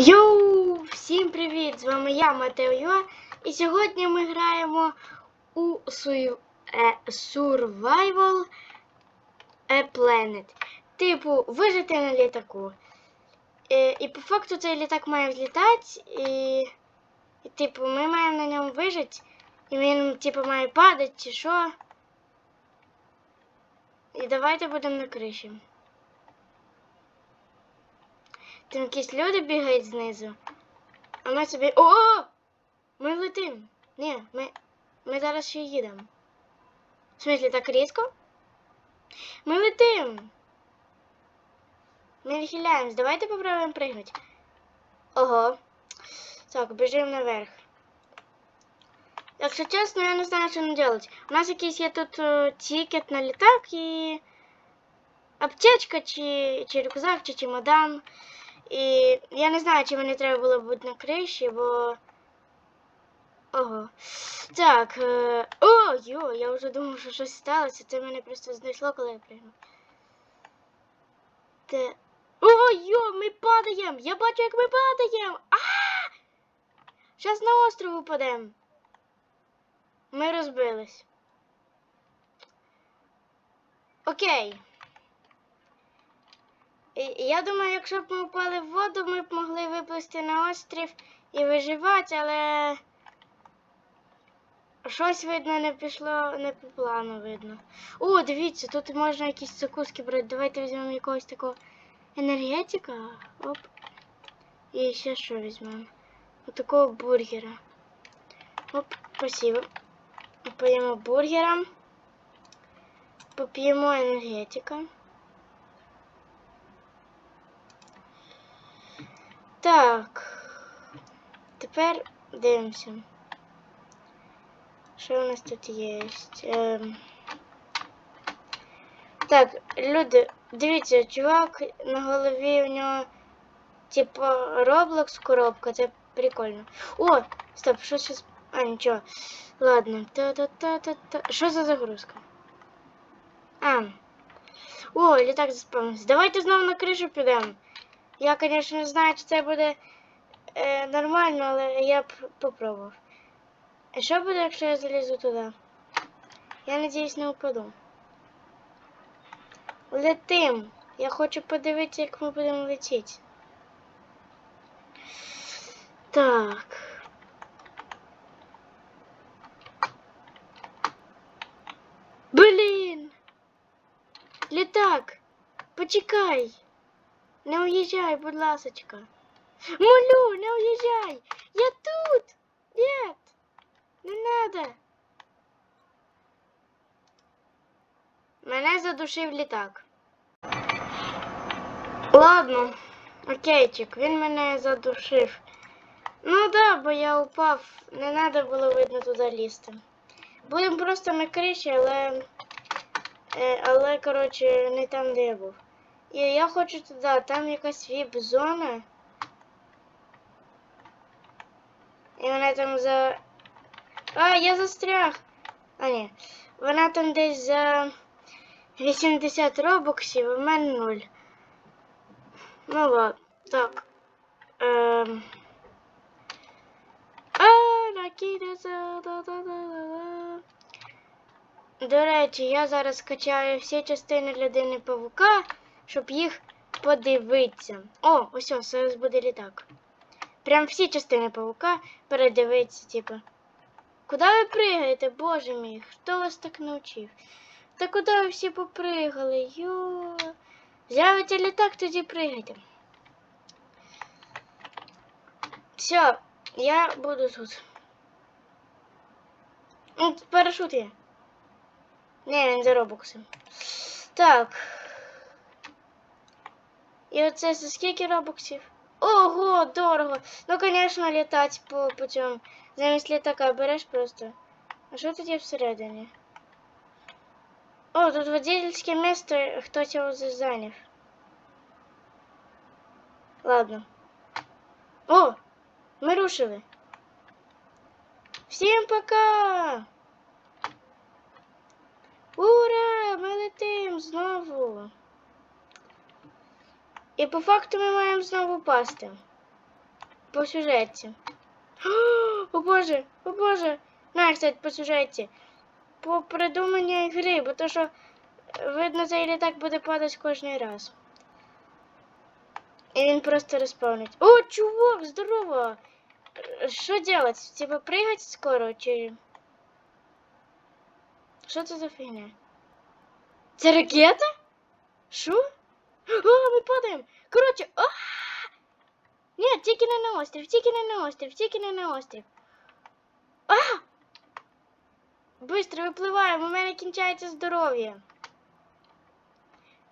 Йоу! Всім привіт! З вами я, Матео і сьогодні ми граємо у е, Survival a Planet. Типу, вижити на літаку. Е, і по факту цей літак має взлітати, і, і типу, ми маємо на ньому вижити, і він, типу, має падати, чи що. І давайте будемо на криші. Там якісь люди бігають знизу. А ми собі. О! Ми летимо. Ні, ми. Ми зараз ще їдемо. В смысле, так різко? Ми летимо. Ми відхиляємось. Давайте попробуємо пригнути. Ого. Так, біжимо наверх. Якщо чесно, я не знаю, що нам делать. У нас якийсь є тут е, тікет на літак і. Аптечка, чи, чи рюкзак, чи чемодан. І я не знаю, чи мені треба було бути на криші, бо. Ого. Так. Е... О, йо, я вже думав, що щось сталося. Це мене просто знайшло, коли я пригнув. Те. О, йо, ми падаємо! Я бачу, як ми падаємо! А! Зараз на остров упадемо. Ми розбились. Окей. Я думаю, якщо б ми впали в воду, ми б могли виплисти на острів і виживати, але щось видно не пішло, не по плану видно. О, дивіться, тут можна якісь закуски брати. Давайте візьмемо якогось такого енергетика. Оп. І ще що візьмемо? Отакого бургера. Оп, спасибо. Поїмо бургера. Поп'ємо енергетика. Так. Тепер дивимося. Що у нас тут є? Ем... Так, люди, дивіться, чувак на голові у нього, типу, Roblox коробка, це прикольно. О, стоп, що щось. А, нічого. Ладно. Та-та-та-та-та. Що за загрузка? А. О, літак заспавнився. Давайте знову на кришу підемо. Я, звісно, не знаю, чи це буде е, нормально, але я б попробував. А що буде, якщо я залізу туди? Я надіюсь, не упаду. Летим. Я хочу подивитися, як ми будемо летіти. Так. Блін! Літак! Почекай! Не уїжджай, будь ласочка. Молю, не уїжджай! Я тут! Нет! Не надо! Мене задушив літак. Ладно, окейчик, він мене задушив. Ну да, бо я упав. Не треба було видно туди лізти. Будемо просто на криші, але. е, Але, коротше, не там, де я був. І я хочу туди, там якась віп-зона. І вона там за. А, я застряг! А, ні. Вона там десь за 80 робоксів, а в мене 0. Ну ладно, так. Ем... А, ракета. да-да-да-да-да. До речі, я зараз качаю всі частини людини павука, щоб їх подивитися. О, ось ось, зараз буде літак. Прям всі частини павука передивитися, типу. Куди ви пригаєте, боже мій? Хто вас так навчив? Та куди ви всі попригали? Йо. З'явиться літак, тоді пригайте. Все, я буду тут. Ну, парашут є. Не, він за робокси. Так. І оце за скільки робоксів? Ого, дорого. Ну, звісно, літати по, по цьому. Замість літака береш просто. А що тут є всередині? О, тут водительське місце, хтось його зайняв. Ладно. О, ми рушили. Всім пока! Ура! Ми летим знову. І по факту ми маємо знову пасти. По сюжеті. О боже, о боже! На, по сюжеті. По придуманню ігри, бо то що, видно, цей літак буде падати кожен раз. І він просто розповнить. О, чувак, здорово! Що делать? Типа прыгать скоро, чи. Що це за фігня? Це ракета? Що? О, мы падаем! Короче, О! Ні, тільки не на острів, тільки на острів, тільки на острів. А! быстро выплываем, у меня кінчається здоровье.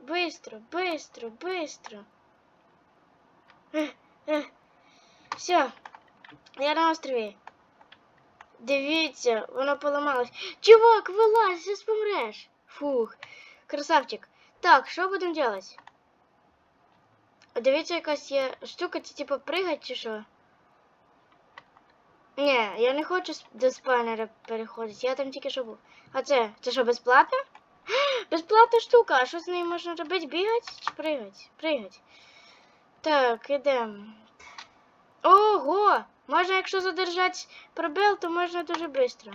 Быстро, быстро, быстро. Е, е. Все, я на острове. Дивіться, воно поламалось. Чувак, вилазь, зараз помреш. Фух, красавчик. Так, що будемо делать? А дивіться, якась є штука, це типу пригать чи що? Ні, я не хочу до спайнера переходити, я там тільки що був. А це? Це що, безплатно? Безплатна штука, а що з нею можна робити? Бігати чи пригати? Пригати. Так, ідемо. Ого! Можна, якщо задержати пробел, то можна дуже швидко.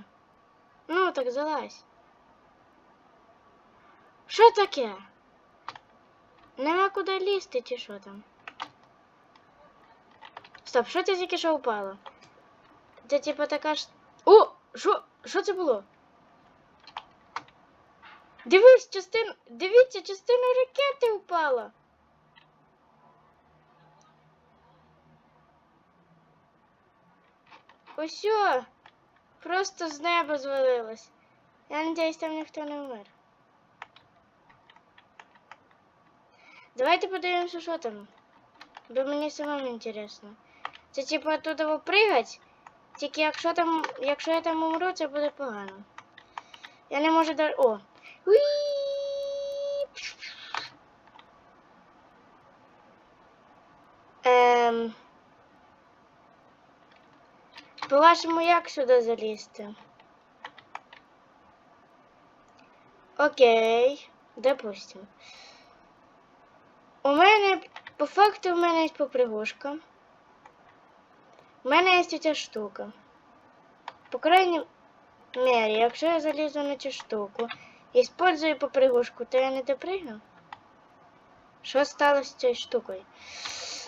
Ну, так залазь. Що таке? Нема куди лізти, чи що там? Стоп, що це тільки що упало? Це типа така ж. О! Що Що це було? Дивись, частину Дивіться, частина ракети упала. Ось! Просто з неба звалилось. Я надіюсь, там ніхто не вмер. Давайте подивимося, що там. Бо мені самому інтересно. Це типу туди прыгать. тільки якщо там, якщо я там умру, це буде погано. Я не можу даже... О! Уі! Ем... По-вашому, як сюди залізти? Окей, допустим. У мене, по факту, в мене є попривожка. У мене є ця штука. По крайній мере, якщо я залізу на цю штуку і использую попривожку, то я не допригну. Що сталося з цією штукою?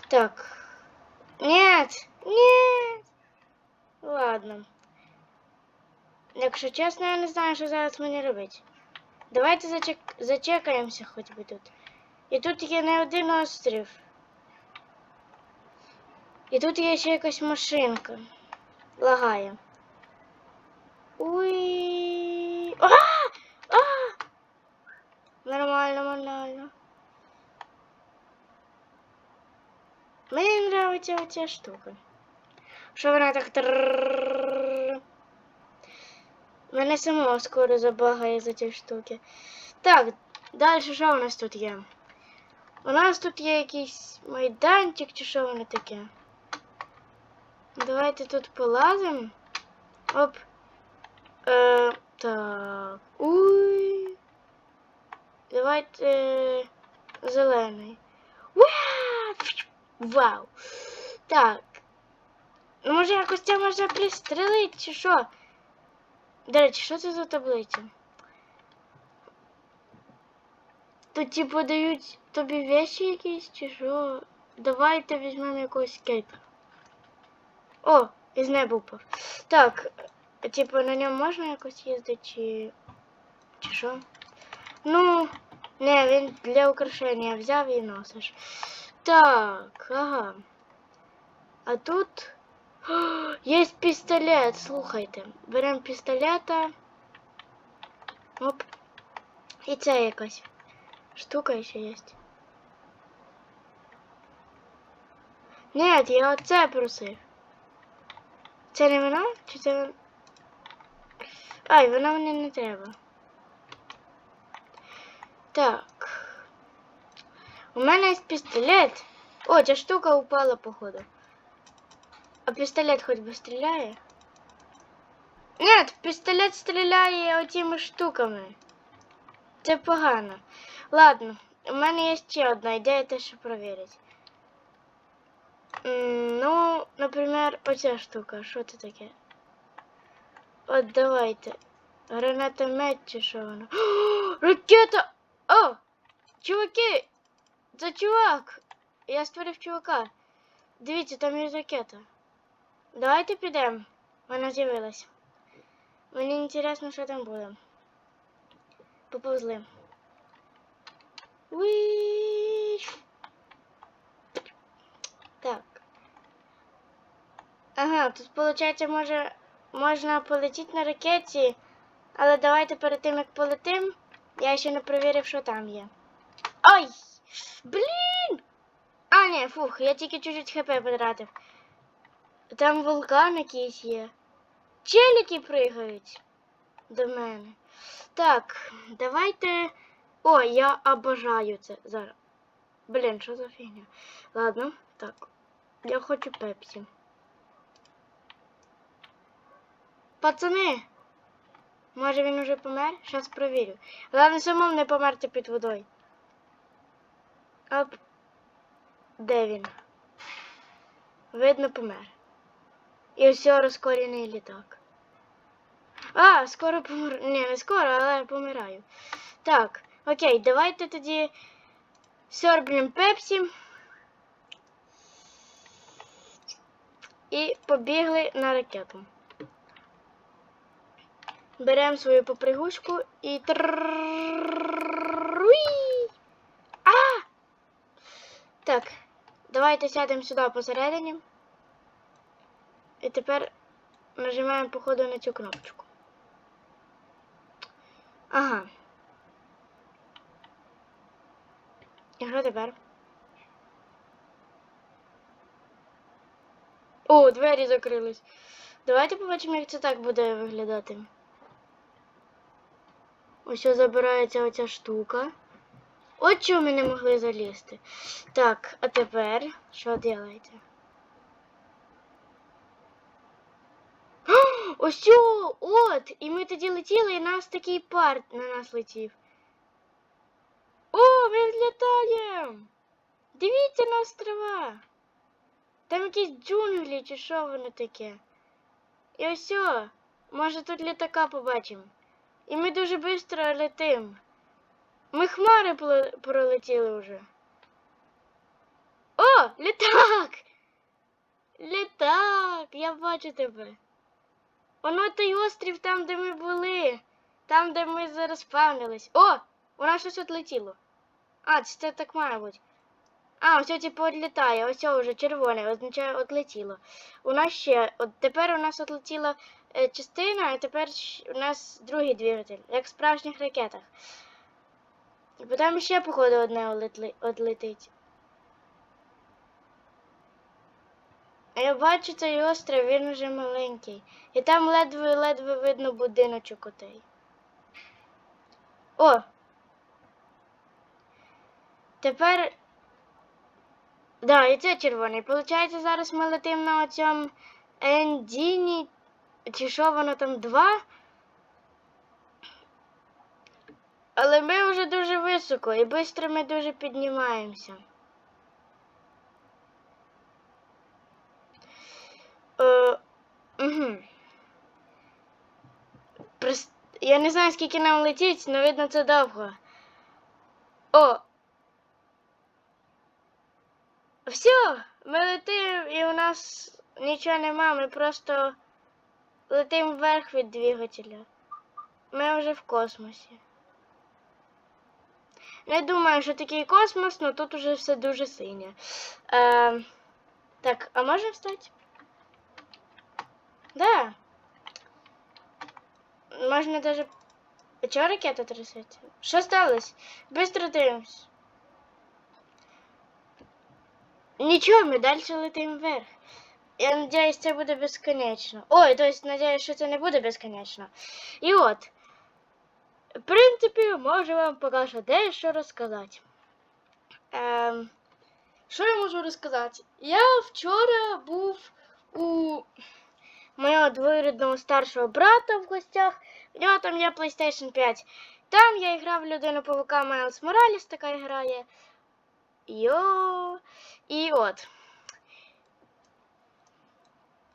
Так. Нет! Нет! Ладно. Якщо чесно, я не знаю, що зараз мені робити. Давайте зачек... зачекаємося хоч би тут. І тут є не один острів. І тут є ще якась машинка. Лагає. Уй. А! А! Нормально, нормально. Мені подобається оця штука. Що вона так Мене самого скоро забагає за ці штуки. Так, далі що у нас тут є? У нас тут є якийсь майданчик, чи що воно таке? Давайте тут полазимо. Оп. Е, так. Уй. Давайте е, зелений. Вау! Так. Ну, може якось це можна пристрелити, чи що? До речі, що це за таблиця? Тут типу дають тобі вещі якісь, чи що? Давайте візьмемо якогось скейта. О, із неба упав. Так, типу на ньому можна якось їздити, чи. чи що? Ну, не, він для украшення взяв і носиш. Так, ага. А тут О, є пістолет, слухайте. Беремо пістолета. Оп. І це якась штука ще є. Ні, я оце просив. Це не вона? Чи це вона? Ай, вона мені не треба. Так. У мене є пістолет. О, ця штука упала, походу. А пістолет хоч би стріляє? Ні, пістолет стріляє отими штуками. Це погано. Ладно, у меня есть еще одна ідея, те, що провірити. Ну, наприклад, оця штука. что это такое? Вот давайте. Гранатомет чи що воно? Ракета! О! Чуваки! Це чувак! Я створив чувака. Дивіться, там есть ракета. Давайте пойдем. Она з'явилась. Мне интересно, что там будет. Поповзли. Виш. Так. Ага, тут, виходить, може, можна полетіти на ракеті, але давайте перед тим, як полетим, я ще не перевірив, що там є. Ой! Блін! А, ні, фух, я тільки чуть-чуть хп потратив. Там вулкан якийсь є. Челіки пригають до мене. Так, давайте о, я обожаю це. Зараз. Блін, що за фігня? Ладно, так. Я хочу пепсі. Пацани! Може він уже помер? Щас провірю. Головне, самому не померти під водою. Оп. Де він? Видно, помер. І ось розкорений літак. А, скоро помер... Не, не скоро, але помираю. Так. Окей, давайте тоді сьорбнем пепсі. І побігли на ракету. Беремо свою попригушку і А! Так, давайте сядемо сюди посередині. І тепер нажимаємо, походу, на цю кнопочку. Ага. Тепер? О, двері закрились. Давайте побачимо, як це так буде виглядати. Ось забирається оця штука. От чого ми не могли залізти. Так, а тепер що робите? Ось от! І ми тоді летіли, і нас такий пар на нас летів. О, ми взлітаємо! Дивіться на острова! Там якісь джунглі чи що воно таке. І ось, може тут літака побачимо. І ми дуже швидко летим. Ми хмари пролетіли вже. О, літак! Літак! Я бачу тебе. Воно той острів там, де ми були. Там, де ми зараз спавнились. О! У нас щось отлетіло. А, це, так має бути. А, ось типу відлітає, ось вже червоне, означає отлетіло. У нас ще, от тепер у нас отлетіла е, частина, а тепер у нас другий двигатель, як в справжніх ракетах. І потім ще, походу, одне отлетить. Я бачу цей острів, він уже маленький. І там ледве-ледве видно будиночок отей. О! Тепер. Да, і це червоний. Получається, зараз ми летимо на оцьому Ендіні. Чи що воно там два? Але ми вже дуже високо і швидко ми дуже піднімаємося. Е, угу. Я не знаю, скільки нам летіть, але видно це довго. О! Все, ми летимо і у нас нічого нема, ми просто летимо вверх від двигателя. Ми вже в космосі. Не думаю, що такий космос, але тут уже все дуже синє. Е, так, а можна встати? Да. Можна даже... А чого ракета трясеться? Що сталося? Быстро дивимось. Нічого, ми далі летимо вверх. Я надіюсь, це буде безконечно. Ой, то есть, надіюсь, що це не буде безконечно. І от. В принципі, можу вам поки що дещо розказати. Ем, що я можу розказати? Я вчора був у моєго двоюрідного старшого брата в гостях. У нього там є PlayStation 5. Там я грав в людину павука Майлз Мораліс, така грає. Йо. І от.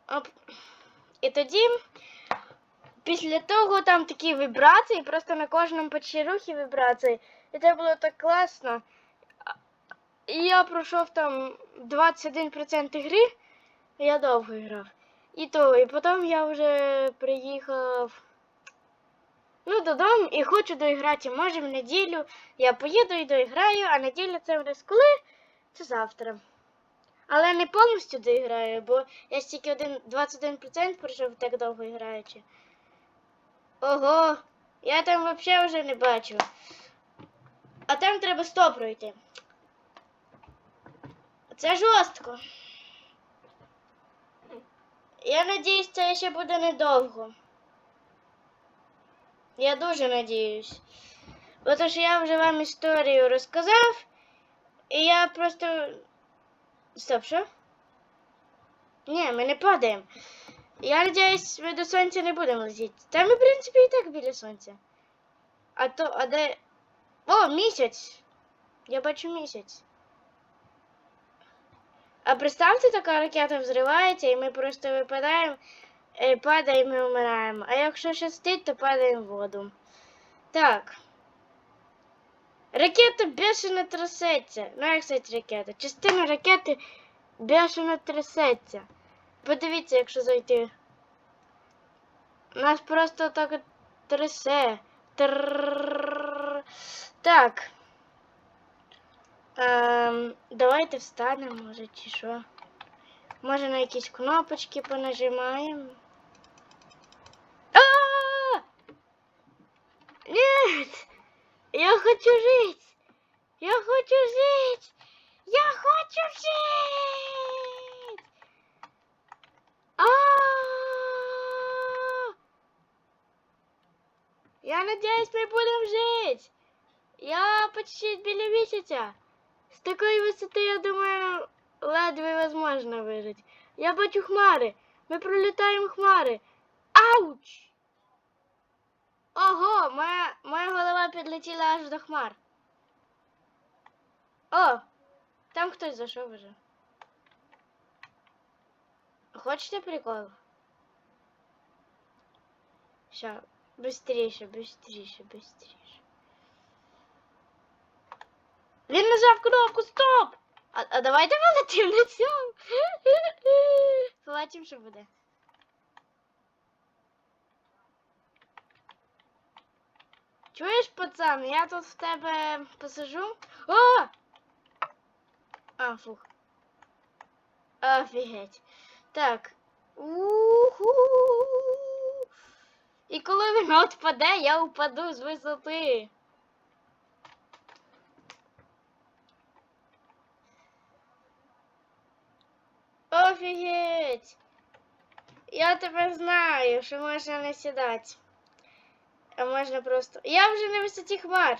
Оп. І тоді, після того, там такі вібрації, просто на кожному почти рухі вібрації. І це було так класно. І я пройшов там 21% гри, я довго грав. І то, і потім я вже приїхав ну, додому і хочу доіграти. Може в неділю я поїду і доіграю, а неділя це вже з коли? Це завтра. Але не повністю доіграю, бо я стільки один, 21% пройшов так довго граючи. Ого, я там взагалі вже не бачу. А там треба 100 пройти. Це жорстко. Я надіюсь, це ще буде недовго. Я дуже надіюсь. Бо що я вже вам історію розказав, і я просто. Стоп, що? Ні, ми не падаємо. Я надіюсь, ми до сонця не будемо летіти. Та ми, в принципі, і так біля сонця. А то, а де. О, місяць! Я бачу місяць. А представте, така ракета взривається, і ми просто випадаємо, Е, падаємо і вмираємо. А якщо щастить, то падаємо в воду. Так. Ракета не трясеться. Ну, як сказати, ракета? Частина ракети бешено трясеться. Подивіться, якщо зайти. Нас просто так трясе. Так. Ем, Давайте встанемо, може, чи що. Може на якісь кнопочки понажимаємо. Нет! Я хочу жить! Я хочу жить! Я хочу жить! А-а-а! Я надеюсь, мы будем жить! Я почти біля місяця. З такої висоти, я думаю, ледве возможно вижити. Я бачу хмари. Ми пролітаємо хмари. Ауч! Ого, моя, моя голова підлетіла аж до хмар. О, там хтось зайшов уже. Хочете прикол? Ща, быстріше, быстріше, быстріше. Він нажав кнопку стоп! А, а давайте вилетим на цьому. Побачимо, що буде. Чуєш, пацан, я тут в тебе посажу. О! А, фух. Офігеть. Так. Уху. І коли він впаде, я упаду з висоти. Офігеть! Я тепер знаю, що можна не сідати. А можна просто. Я вже на висоті хмар.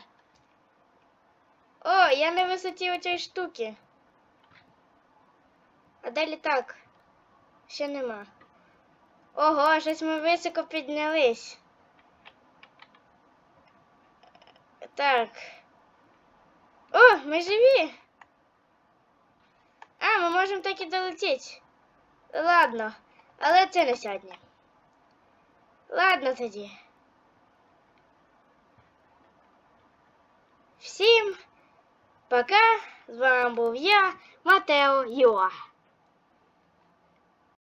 О, я на висоті оцієї штуки. А де літак? Ще нема. Ого, щось ми високо піднялись. Так. О, ми живі. А, ми можемо так і долетіти. Ладно, але це не сьогодні. Ладно тоді. Всім пока. З вами був я, Матео Юа.